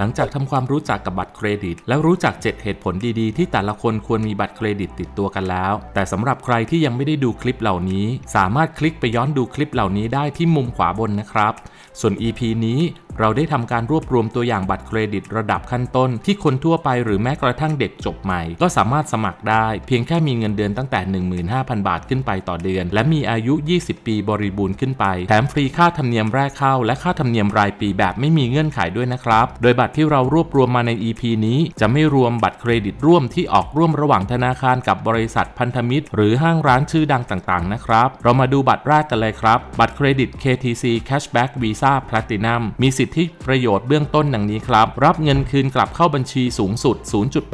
หลังจากทำความรู้จักกับบัตรเครดิต แล้วรู้จัก 7 เหตุผลดีๆ ที่แต่ละคนควรมีบัตรเครดิตติดตัวกันแล้ว แต่สำหรับใครที่ยังไม่ได้ดูคลิปเหล่านี้ สามารถคลิกไปย้อนดูคลิปเหล่านี้ได้ที่มุมขวาบนนะครับ ส่วน EP นี้เราได้ทำการรวบรวมตัวอย่างบัตรเครดิตระดับขั้นต้น ที่คนทั่วไปหรือแม้กระทั่งเด็กจบใหม่ ก็สามารถสมัครได้ เพียงแค่มีเงินเดือนตั้งแต่ 15,000 บาทขึ้นไปต่อเดือน และมีอายุ 20 ปีบริบูรณ์ขึ้นไป แถมฟรีค่าธรรมเนียมแรกเข้า และค่าธรรมเนียมรายปีแบบไม่มีเงื่อนไขด้วยนะครับ โดยบัตรที่เรารวบรวมมาใน EP นี้ จะไม่รวมบัตรเครดิตร่วมที่ออกร่วมระหว่างธนาคารกับบริษัทพันธมิตร หรือห้างร้านชื่อดังต่างๆนะครับ เรามาดูบัตรแรกกันเลยครับ บัตรเครดิต KTC Cashback Visa Platinum มีสิทธิประโยชน์เบื้องต้นดังนี้ครับ รับเงินคืนกลับเข้าบัญชีสูงสุด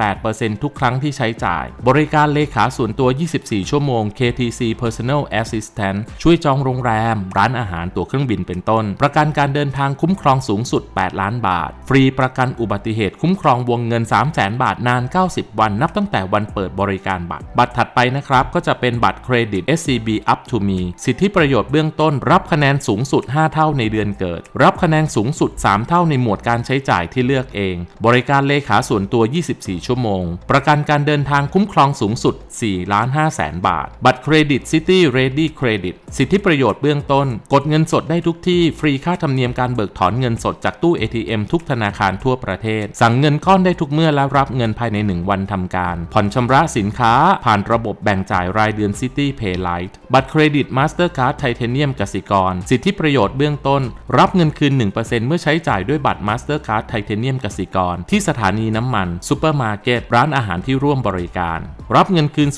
0.8%ทุกครั้งที่ใช้จ่าย บริการเลขาส่วนตัว 24 ชั่วโมง KTC Personal Assistant ช่วยจองโรงแรม ร้านอาหาร ตั๋วเครื่องบินเป็นต้น ประกันการเดินทางคุ้มครองสูงสุด 8 ล้านบาท ฟรีประกันอุบัติเหตุคุ้มครองวงเงิน 300,000บาทนาน 90 วันนับตั้งแต่วันเปิดบริการบัตร บัตรถัดไปนะครับ ก็จะเป็นบัตรเครดิต SCB Up to Me สิทธิประโยชน์เบื้องต้น รับคะแนนสูงสุด 5 เท่าในเดือนเกิด รับคะแนนสูงสุด 3 เท่าในหมวดการใช้จ่ายที่เลือกเอง บริการเลขาส่วนตัว 24 ชั่วโมง ประกันการเดินทางคุ้มครองสูงสุด4ล้าน5แสนบาท บัตรเครดิต City Ready Credit สิทธิประโยชน์เบื้องต้น กดเงินสดได้ทุกที่ ฟรีค่าธรรมเนียมการเบิกถอนเงินสดจากตู้ ATM ทุกธนาคารทั่วประเทศ สั่งเงินก้อนได้ทุกเมื่อและรับเงินภายใน 1 วันทำการ ผ่อนชำระสินค้า ผ่านระบบแบ่งจ่ายรายเดือน City Pay Lite บัตรเครดิต Mastercard Titanium กสิกร สิทธิประโยชน์เบื้องต้น รับเงินคืน 1%เมื่อใช้จ่ายด้วยบัตร Mastercard Titanium กสิกร ที่สถานีน้ำมันซูเปอร์มาร์เก็ตร้านอาหารที่ร่วมบริการ รับเงินคืน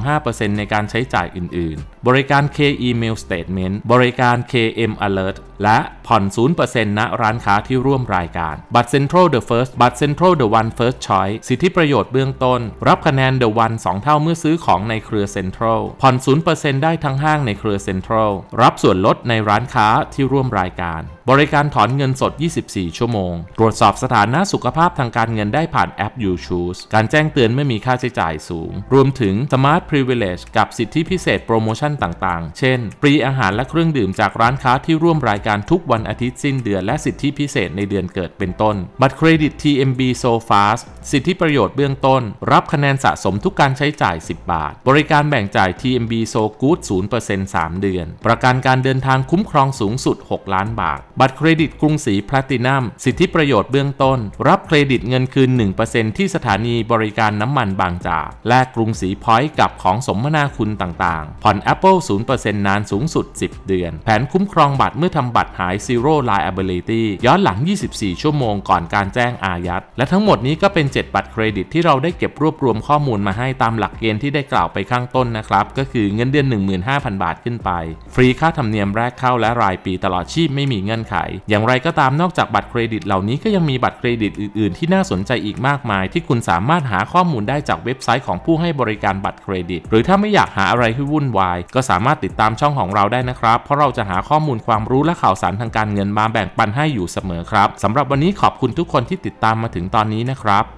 0.25%ในการใช้จ่ายอื่น ๆ บริการ K Email Statement บริการ KM Alert และผ่อน 0%ณร้านค้าที่ร่วมรายการ บัตร Central The First บัตร Central The One First Choice สิทธิประโยชน์เบื้องต้น รับคะแนน The One 2 เท่าเมื่อซื้อของในเครือ Central ผ่อน 0%ได้ทั้งห้างในเครือ Central รับส่วนลดในร้านค้าที่ร่วมรายการ บริการถอนเงินสด 24 ชั่วโมง ตรวจสอบสถานะสุขภาพทางการเงินได้ผ่านแอป You Choose การแจ้งเตือนเมื่อมีค่าใช้จ่ายสูง รวมถึง Smart Privilege กับสิทธิพิเศษโปรโมชั่นต่างๆ เช่นฟรีอาหารและเครื่องดื่มจากร้านค้าที่ร่วมรายการทุกวันอาทิตย์สิ้นเดือนและสิทธิพิเศษในเดือนเกิดเป็นต้น บัตรเครดิต TMB So Fast สิทธิประโยชน์เบื้องต้น รับคะแนนสะสมทุกการใช้จ่าย 10 บาท บริการแบ่งจ่าย TMB So Good 0% 3 เดือน ประกันการเดินทางคุ้มครองสูงสุด 6 ล้านบาทบัตรเครดิตกรุงศรีแพลตินัมสิทธิประโยชน์เบื้องต้น รับเครดิตเงินคืน 1%ที่สถานีบริการน้ำมันบางจาก แลกกรุงศรีพอยต์กับของสมนาคุณต่างๆ ผ่อน Apple 0%นานสูงสุด 10 เดือน แผนคุ้มครองบัตรเมื่อทำบัตรหาย Zero Liability ย้อนหลัง 24 ชั่วโมงก่อนการแจ้งอายัด และทั้งหมดนี้ก็เป็น 7 บัตรเครดิตที่เราได้เก็บรวบรวมข้อมูลมาให้ตามหลักเกณฑ์ที่ได้กล่าวไปข้างต้นนะครับ ก็คือเงินเดือน 15,000 บาทขึ้นไป ฟรีค่าธรรมเนียมแรกเข้าและรายปีตลอดชีพไม่มีเงื่อนไข อย่างไรก็ตามนอกจากบัตรเครดิตเหล่านี้ก็ยังมีบัตรเครดิตอื่น ๆ ที่น่าสนใจอีกมากมาย ที่คุณสามารถหาข้อมูลได้จากเว็บไซต์ของผู้ให้บริการบัตรเครดิต หรือถ้าไม่อยากหาอะไรที่วุ่นวาย ก็สามารถติดตามช่องของเราได้นะครับ เพราะเราจะหาข้อมูลความรู้และข่าวสารทางการเงินมาแบ่งปันให้อยู่เสมอครับสำหรับวันนี้ขอบคุณทุกคนที่ติดตามมาถึงตอนนี้นะครับ